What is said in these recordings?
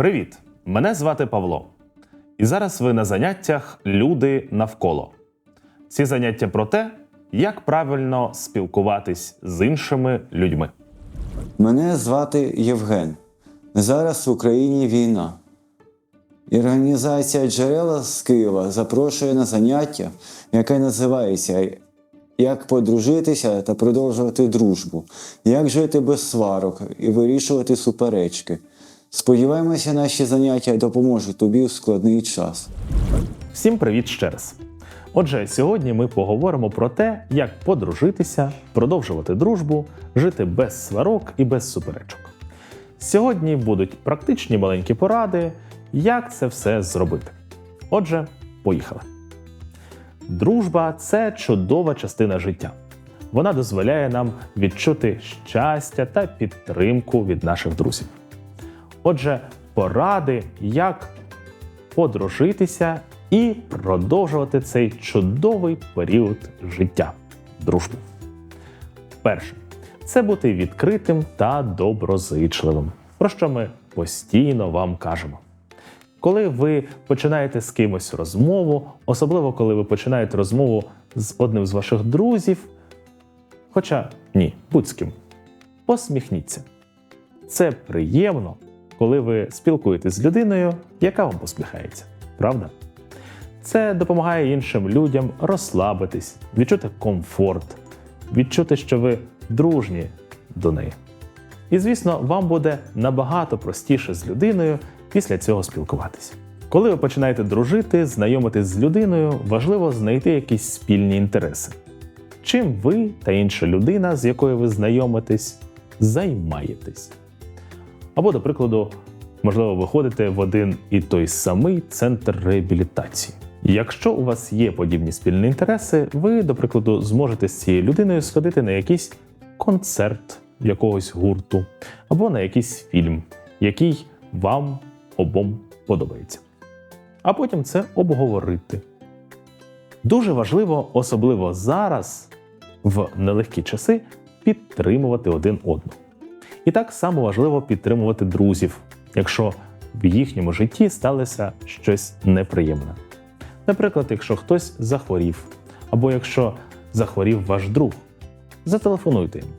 Привіт! Мене звати Павло. І зараз ви на заняттях Люди навколо. Ці заняття про те, як правильно спілкуватись з іншими людьми. Мене звати Євген. Зараз в Україні війна. І Організація Джерела з Києва запрошує на заняття, яке називається Як подружитися та продовжувати дружбу, як жити без сварок і вирішувати суперечки. Сподіваємося, наші заняття допоможуть тобі в складний час. Всім привіт ще раз. Отже, сьогодні ми поговоримо про те, як подружитися, продовжувати дружбу, жити без сварок і без суперечок. Сьогодні будуть практичні маленькі поради, як це все зробити. Отже, поїхали. Дружба це чудова частина життя. Вона дозволяє нам відчути щастя та підтримку від наших друзів. Отже, поради, як подружитися і продовжувати цей чудовий період життя дружби. Перше це бути відкритим та доброзичливим, про що ми постійно вам кажемо. Коли ви починаєте з кимось розмову, особливо коли ви починаєте розмову з одним з ваших друзів, хоча ні, будь з ким, посміхніться. Це приємно, коли ви спілкуєтесь з людиною, яка вам посміхається, правда? Це допомагає іншим людям розслабитись, відчути комфорт, відчути, що ви дружні до неї. І, звісно, вам буде набагато простіше з людиною після цього спілкуватися. Коли ви починаєте дружити, знайомитись з людиною, важливо знайти якісь спільні інтереси. Чим ви та інша людина, з якою ви знайомитесь, займаєтесь. Або, до прикладу, можливо, ви ходите в один і той самий центр реабілітації. Якщо у вас є подібні спільні інтереси, ви, до прикладу, зможете з цією людиною сходити на якийсь концерт якогось гурту або на якийсь фільм, який вам обом подобається. А потім це обговорити. Дуже важливо, особливо зараз, в нелегкі часи, підтримувати один одного. І так само важливо підтримувати друзів, якщо в їхньому житті сталося щось неприємне. Наприклад, якщо хтось захворів, або якщо захворів ваш друг, зателефонуйте йому.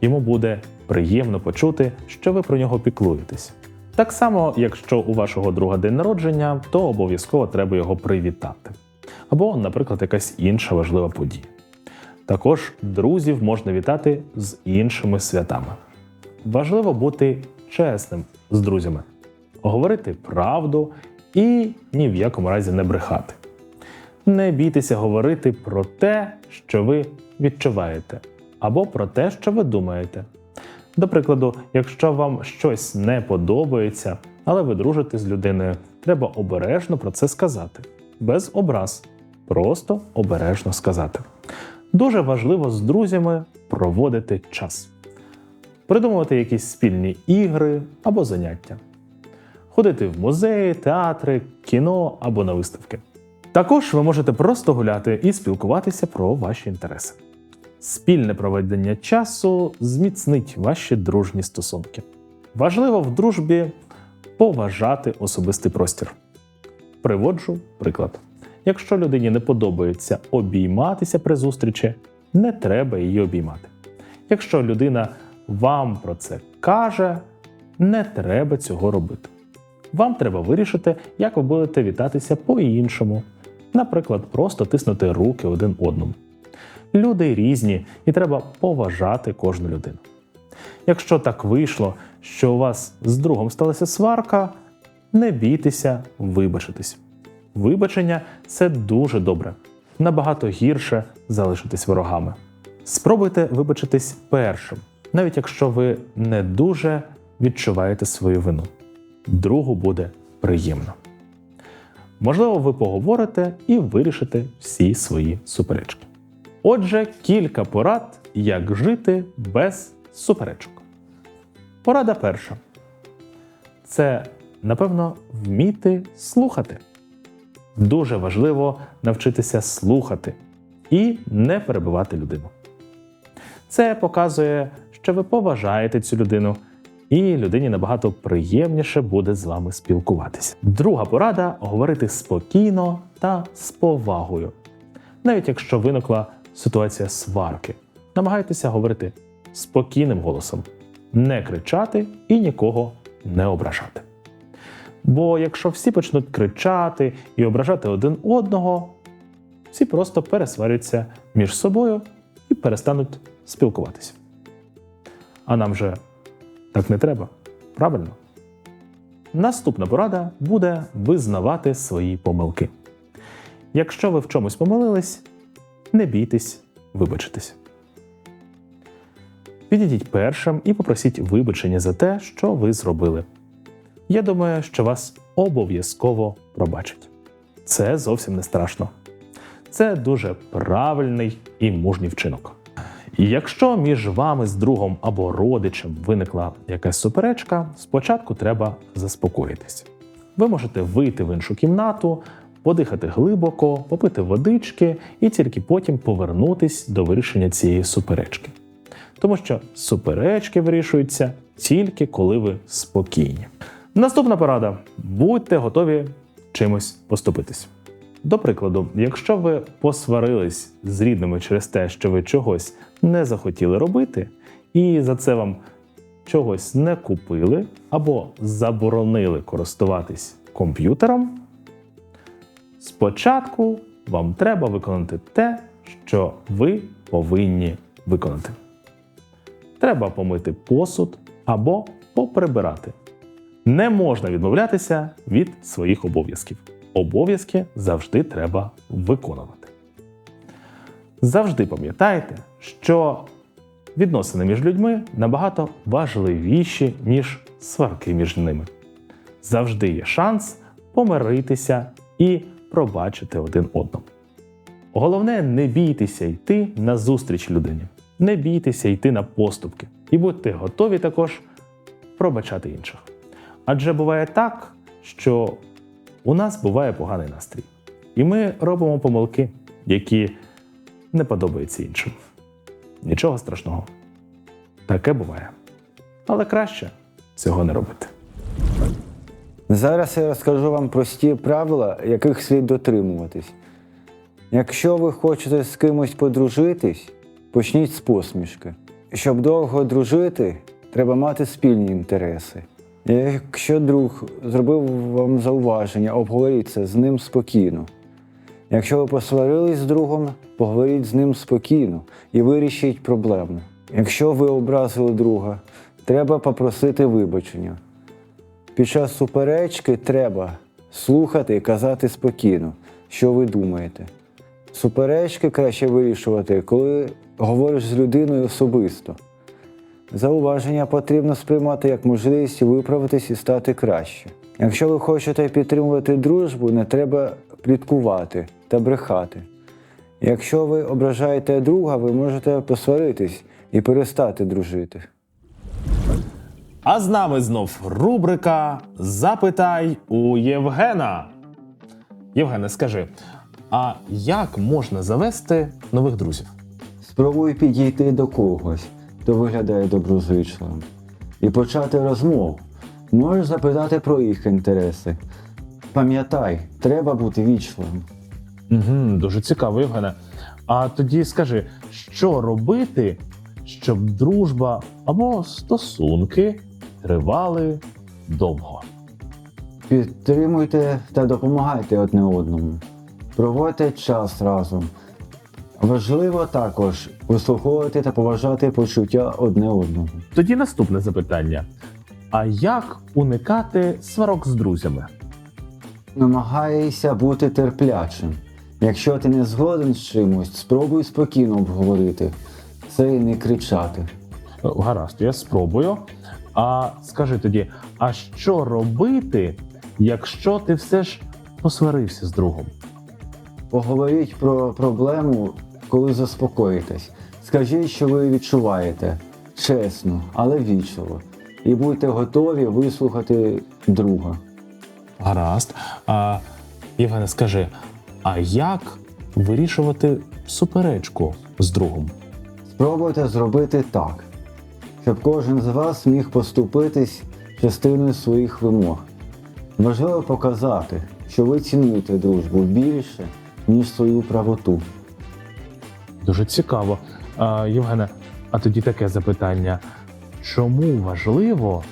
Йому буде приємно почути, що ви про нього піклуєтесь. Так само, якщо у вашого друга день народження, то обов'язково треба його привітати. Або, наприклад, якась інша важлива подія. Також друзів можна вітати з іншими святами. Важливо бути чесним з друзями, говорити правду і ні в якому разі не брехати. Не бійтеся говорити про те, що ви відчуваєте, або про те, що ви думаєте. До прикладу, якщо вам щось не подобається, але ви дружите з людиною, треба обережно про це сказати, без образ, просто обережно сказати. Дуже важливо з друзями проводити час, придумувати якісь спільні ігри або заняття, ходити в музеї, театри, кіно або на виставки. Також ви можете просто гуляти і спілкуватися про ваші інтереси. Спільне проведення часу зміцнить ваші дружні стосунки. Важливо в дружбі поважати особистий простір. Приводжу приклад. Якщо людині не подобається обійматися при зустрічі, не треба її обіймати. Якщо людина вам про це каже, не треба цього робити. Вам треба вирішити, як ви будете вітатися по-іншому. Наприклад, просто тиснути руки один одному. Люди різні, і треба поважати кожну людину. Якщо так вийшло, що у вас з другом сталася сварка, не бійтеся вибачитись. Вибачення це дуже добре, набагато гірше залишитись ворогами. Спробуйте вибачитись першим, навіть якщо ви не дуже відчуваєте свою вину. Другу буде приємно. Можливо, ви поговорите і вирішите всі свої суперечки. Отже, кілька порад, як жити без суперечок. Порада перша це, напевно, вміти слухати. Дуже важливо навчитися слухати і не перебивати людину. Це показує, що ви поважаєте цю людину і людині набагато приємніше буде з вами спілкуватися. Друга порада говорити спокійно та з повагою. Навіть якщо виникла ситуація сварки, намагайтеся говорити спокійним голосом, не кричати і нікого не ображати. Бо якщо всі почнуть кричати і ображати один одного, всі просто пересваряться між собою і перестануть спілкуватися. А нам же так не треба, правильно? Наступна порада буде визнавати свої помилки. Якщо ви в чомусь помилились, не бійтесь вибачитись. Підійдіть першим і попросіть вибачення за те, що ви зробили. Я думаю, що вас обов'язково пробачать. Це зовсім не страшно. Це дуже правильний і мужній вчинок. І якщо між вами з другом або родичем виникла якась суперечка, спочатку треба заспокоїтися. Ви можете вийти в іншу кімнату, подихати глибоко, попити водички і тільки потім повернутись до вирішення цієї суперечки. Тому що суперечки вирішуються тільки коли ви спокійні. Наступна порада: будьте готові чимось поступитись. До прикладу, якщо ви посварились з рідними через те, що ви чогось не захотіли робити, і за це вам чогось не купили або заборонили користуватись комп'ютером, спочатку вам треба виконати те, що ви повинні виконати. Треба помити посуд або поприбирати. Не можна відмовлятися від своїх обов'язків. Обов'язки завжди треба виконувати. Завжди пам'ятайте, що відносини між людьми набагато важливіші, ніж сварки між ними. Завжди є шанс помиритися і пробачити один одному. Головне, не бійтеся йти на зустріч людині, не бійтеся йти на поступки і будьте готові також пробачати інших. Адже буває так, що у нас буває поганий настрій, і ми робимо помилки, які не подобаються іншим. Нічого страшного. Таке буває. Але краще цього не робити. Зараз я розкажу вам прості правила, яких слід дотримуватись. Якщо ви хочете з кимось подружитись, почніть з посмішки. Щоб довго дружити, треба мати спільні інтереси. Якщо друг зробив вам зауваження, обговоріть це з ним спокійно. Якщо ви посварились з другом, поговоріть з ним спокійно і вирішіть проблему. Якщо ви образили друга, треба попросити вибачення. Під час суперечки треба слухати і казати спокійно, що ви думаєте. Суперечки краще вирішувати, коли говориш з людиною особисто. Зауваження потрібно сприймати як можливість виправитись і стати краще. Якщо ви хочете підтримувати дружбу, не треба пліткувати та брехати. Якщо ви ображаєте друга, ви можете посваритись і перестати дружити. А з нами знов рубрика Запитай у Євгена. Євгене, скажи, а як можна завести нових друзів? Спробуй підійти до когось, хто виглядає доброзичливим, і почати розмову. Можеш запитати про їх інтереси. Пам'ятай, треба бути вічливим. Угу, дуже цікаво, Євгене. А тоді скажи, що робити, щоб дружба або стосунки тривали довго? Підтримуйте та допомагайте одне одному. Проводьте час разом. Важливо також вислуховувати та поважати почуття одне одного. Тоді наступне запитання: а як уникати сварок з друзями? Намагайся бути терплячим. Якщо ти не згоден з чимось, спробуй спокійно обговорити це і не кричати. Е, Гаразд, я спробую. А скажи тоді, а що робити, якщо ти все ж посварився з другом? Поговоріть про проблему, коли заспокоїтесь. Скажіть, що ви відчуваєте чесно, але вічливо. І будьте готові вислухати друга. Гаразд. А, Євгене, скажи, а як вирішувати суперечку з другом? Спробуйте зробити так. щоб кожен з вас міг поступитись частиною своїх вимог. Важливо показати, що ви цінуєте дружбу більше, ніж свою правоту. Дуже цікаво. Євгене, а тоді таке запитання: чому важливо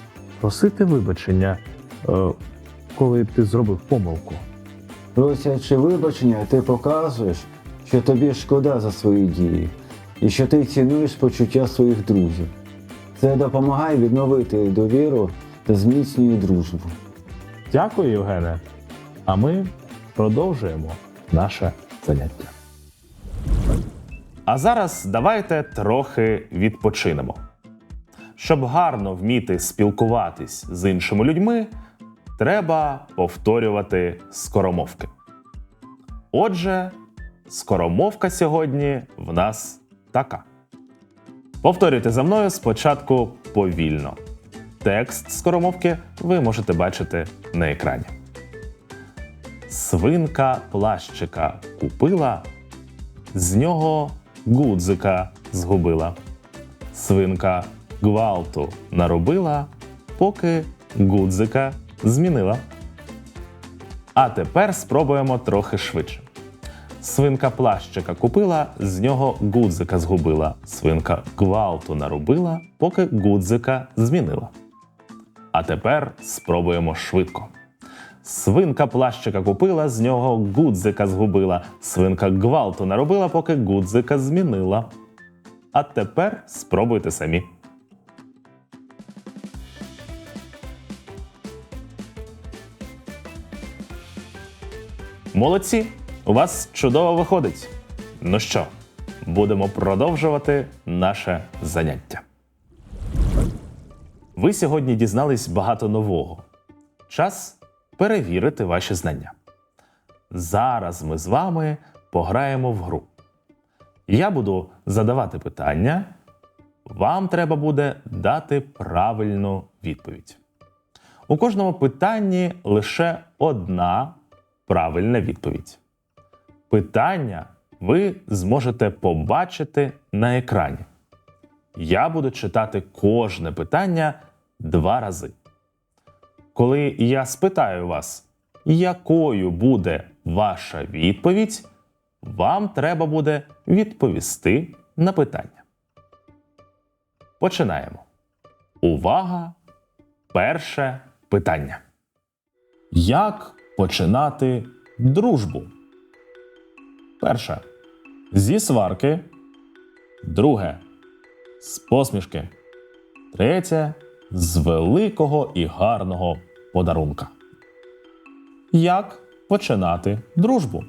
просити вибачення, е, коли ти зробив помилку? Просячи вибачення, ти показуєш, що тобі шкода за свої дії і що ти цінуєш почуття своїх друзів. Це допомагає відновити довіру та зміцнює дружбу. Дякую, Євгене. А ми продовжуємо наше заняття. А зараз давайте трохи відпочинемо. Щоб гарно вміти спілкуватись з іншими людьми, треба повторювати скоромовки. Отже, скоромовка сьогодні в нас така. Повторюйте за мною спочатку повільно. Текст скоромовки ви можете бачити на екрані. Свинка плащика купила, з нього гудзика згубила. Свинка гвалту наробила, поки гудзика змінила. А тепер спробуємо трохи швидше. Свинка плащика купила, з нього гудзика згубила. Свинка гвалту наробила, поки гудзика змінила. А тепер спробуємо швидко. Свинка плащика купила, з нього гудзика згубила. Свинка гвалту наробила, поки гудзика змінила. А тепер спробуйте самі. Молодці! У вас чудово виходить. Ну що, будемо продовжувати наше заняття. Ви сьогодні дізнались багато нового. Час перевірити ваші знання. Зараз ми з вами пограємо в гру. Я буду задавати питання. Вам треба буде дати правильну відповідь. У кожному питанні лише одна правильна відповідь. Питання ви зможете побачити на екрані. Я буду читати кожне питання два рази. Коли я спитаю вас, якою буде ваша відповідь, вам треба буде відповісти на питання. Починаємо. Увага! Перше питання. Як починати дружбу? Перше. Зі сварки. Друге. З посмішки. Третє. З великого і гарного подарунка. Як починати дружбу?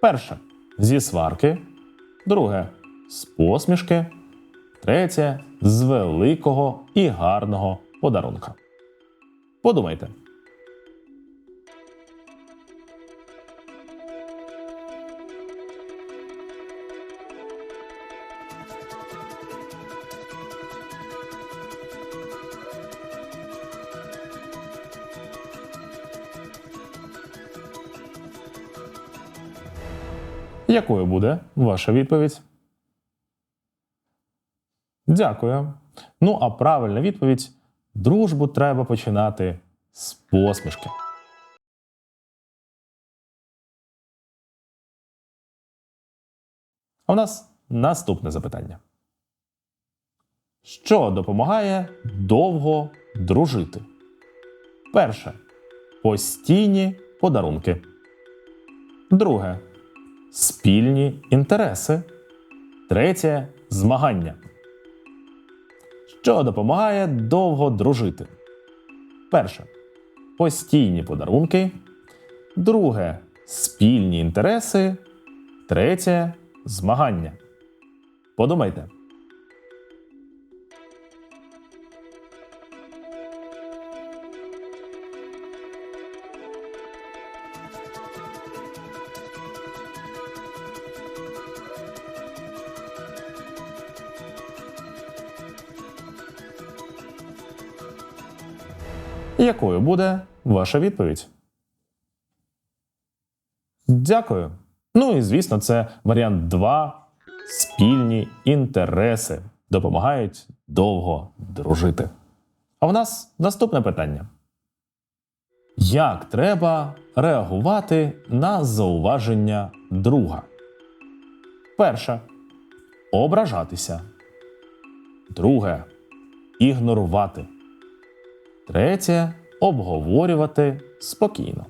Перше. Зі сварки. Друге. З посмішки. Третє. З великого і гарного подарунка. Подумайте. Якою буде ваша відповідь? Дякую. Ну, а правильна відповідь: дружбу треба починати з посмішки. А у нас наступне запитання. Що допомагає довго дружити? Перше. Постійні подарунки. Друге. Спільні інтереси. Третє змагання. Що допомагає довго дружити? Перше. Постійні подарунки. Друге. Спільні інтереси. Третє змагання. Подумайте. Якою буде ваша відповідь? Дякую. Ну і звісно, це варіант 2 спільні інтереси. допомагають довго дружити. А в нас наступне питання: Як треба реагувати на зауваження друга? Перше ображатися. Друге ігнорувати. Третє обговорювати спокійно.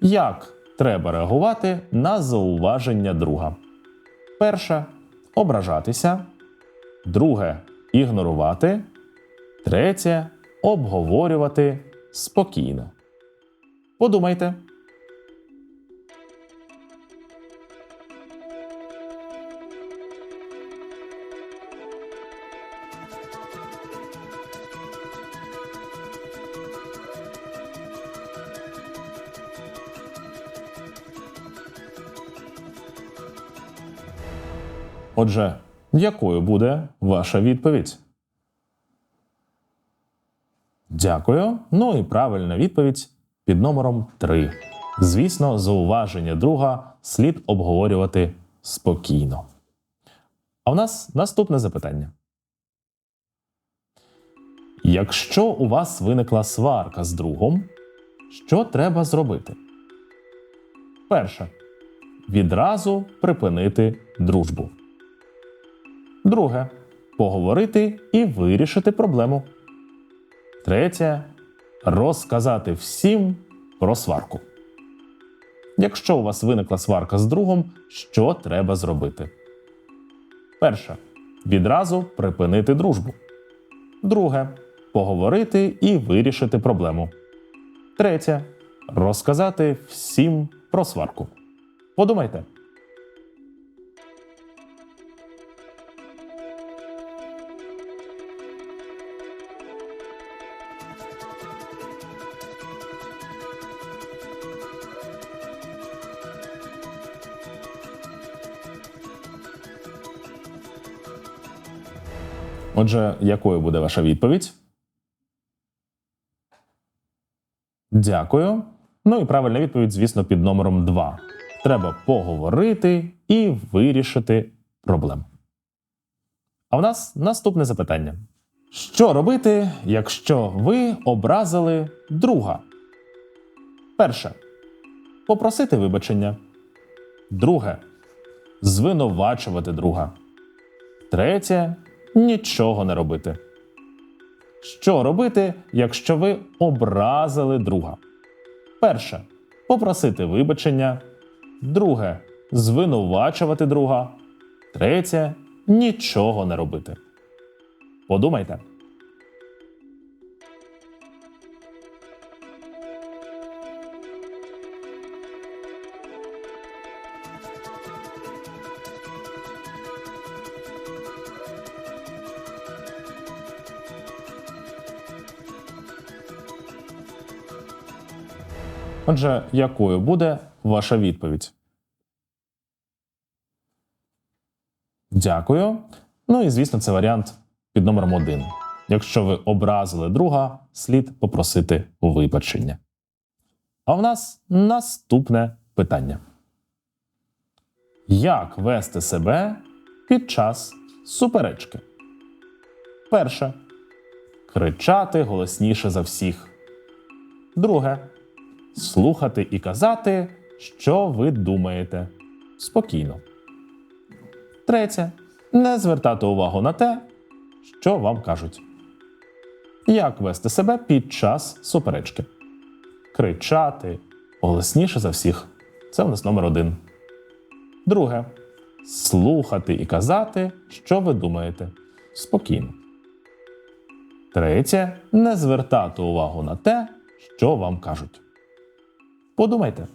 Як треба реагувати на зауваження друга? Перше ображатися. Друге ігнорувати. Третє обговорювати спокійно. Подумайте. Отже, якою буде ваша відповідь? Дякую. Ну і правильна відповідь під номером 3. Звісно, зауваження друга слід обговорювати спокійно. А в нас наступне запитання. Якщо у вас виникла сварка з другом, що треба зробити? Перше. Відразу припинити дружбу. Друге поговорити і вирішити проблему. Третє розказати всім про сварку. Якщо у вас виникла сварка з другом, що треба зробити? Перше. Відразу припинити дружбу. Друге поговорити і вирішити проблему. Третє розказати всім про сварку. Подумайте. Отже, якою буде ваша відповідь? Дякую. Ну і правильна відповідь, звісно, під номером 2. Треба поговорити і вирішити проблему. А в нас наступне запитання: що робити, якщо ви образили друга? Перше. Попросити вибачення. Друге. Звинувачувати друга. Третє нічого не робити. Що робити, якщо ви образили друга? Перше попросити вибачення. Друге звинувачувати друга. Третє нічого не робити. Подумайте. Отже, якою буде ваша відповідь? Дякую. Ну і звісно, це варіант під номером 1. Якщо ви образили друга, слід попросити вибачення. А в нас наступне питання: Як вести себе під час суперечки? Перше. Кричати голосніше за всіх. Друге слухати і казати, що ви думаєте спокійно. Третє. Не звертати увагу на те, що вам кажуть. Як вести себе під час суперечки? Кричати голосніше за всіх. Це у нас номер один. Друге. Слухати і казати, що ви думаєте спокійно. Третє. Не звертати увагу на те, що вам кажуть. Подумайте.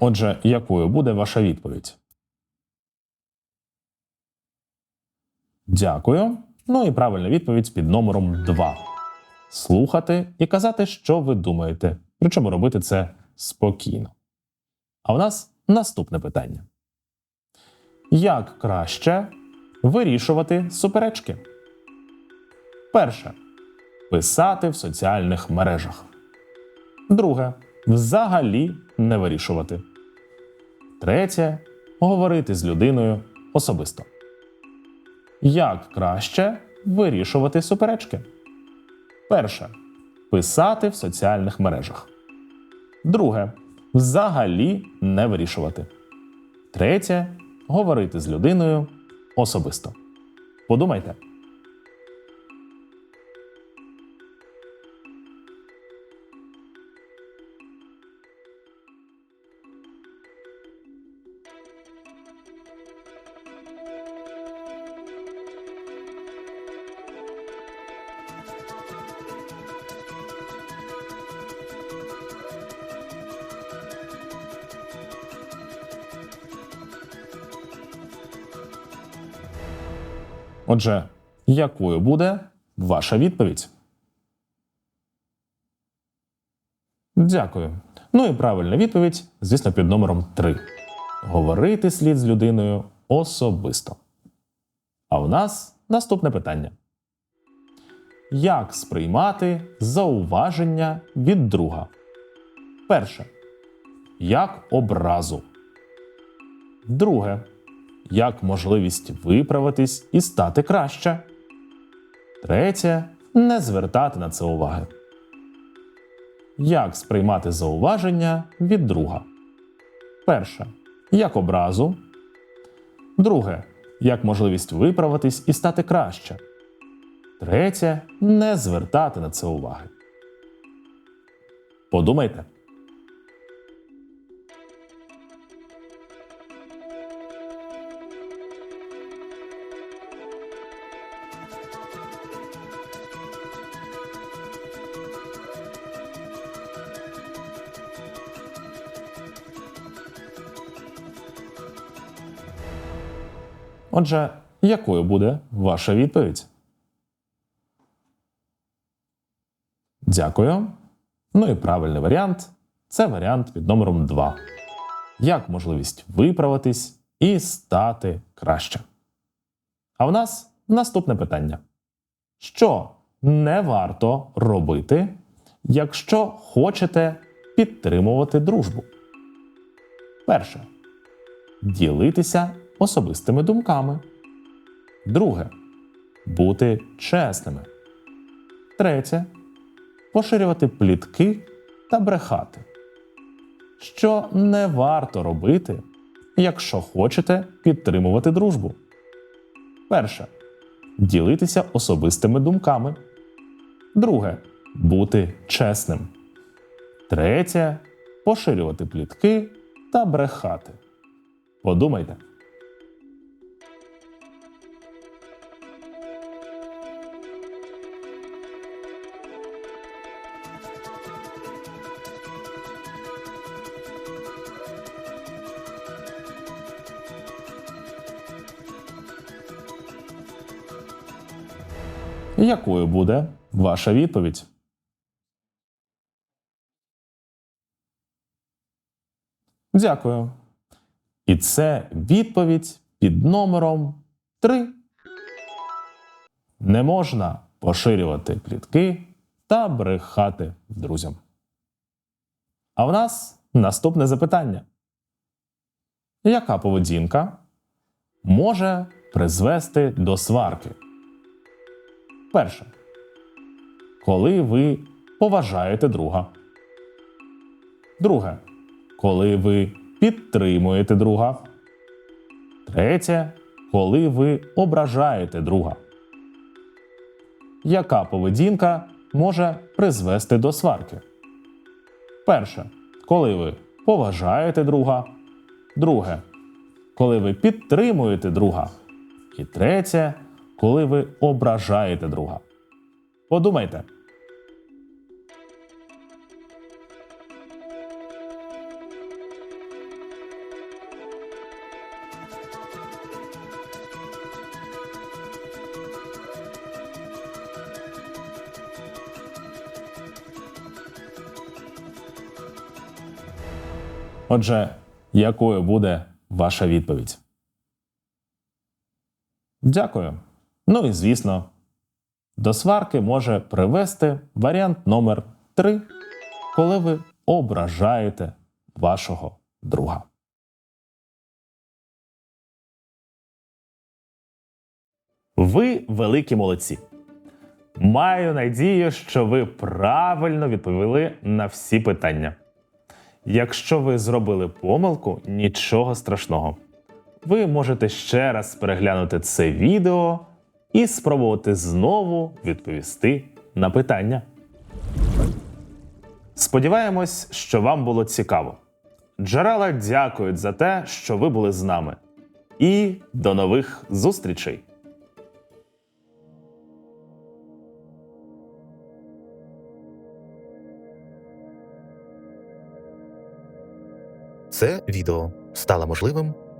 Отже, якою буде ваша відповідь? Дякую. Ну і правильна відповідь під номером 2. Слухати і казати, що ви думаєте. Причому робити це спокійно. А в нас наступне питання: Як краще вирішувати суперечки? Перше. Писати в соціальних мережах. Друге. Взагалі не вирішувати. Третє. Говорити з людиною особисто. Як краще вирішувати суперечки? Перше. Писати в соціальних мережах. Друге. Взагалі не вирішувати. Третє. Говорити з людиною особисто. Подумайте. Отже, якою буде ваша відповідь? Дякую. Ну і правильна відповідь, звісно, під номером 3. Говорити слід з людиною особисто. А в нас наступне питання: Як сприймати зауваження від друга? Перше. Як образу. Друге. Як можливість виправитись і стати краще. Третє. Не звертати на це уваги. Як сприймати зауваження від друга? Перше. Як образу. Друге. Як можливість виправитись і стати краще. Третє. Не звертати на це уваги. Подумайте. Отже, якою буде ваша відповідь? Дякую. Ну і правильний варіант це варіант під номером 2. Як можливість виправитись і стати краще. А в нас наступне питання: що не варто робити, якщо хочете підтримувати дружбу? Перше. Ділитися особистими думками. Друге. Бути чесними. Третє. Поширювати плітки та брехати. Що не варто робити, якщо хочете підтримувати дружбу. Перше. Ділитися особистими думками. Друге. Бути чесним. Третє. Поширювати плітки та брехати. Подумайте. Якою буде ваша відповідь? Дякую. І це відповідь під номером 3. Не можна поширювати плітки та брехати друзям. А в нас наступне запитання. Яка поведінка може призвести до сварки? Перше. Коли ви поважаєте друга. Друге. Коли ви підтримуєте друга. Третє. Коли ви ображаєте друга. Яка поведінка може призвести до сварки? Перше. Коли ви поважаєте друга. Друге. Коли ви підтримуєте друга. І третє. Коли ви ображаєте друга. Подумайте. Отже, якою буде ваша відповідь. Дякую. Ну і звісно, до сварки може привести варіант номер 3, коли ви ображаєте вашого друга. Ви великі молодці. Маю надію, що ви правильно відповіли на всі питання. Якщо ви зробили помилку, нічого страшного. Ви можете ще раз переглянути це відео і спробувати знову відповісти на питання. Сподіваємось, що вам було цікаво. Джерела дякують за те, що ви були з нами. І до нових зустрічей! Це відео стало можливим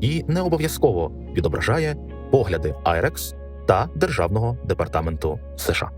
і не обов'язково відображає погляди IREX та Державного департаменту США.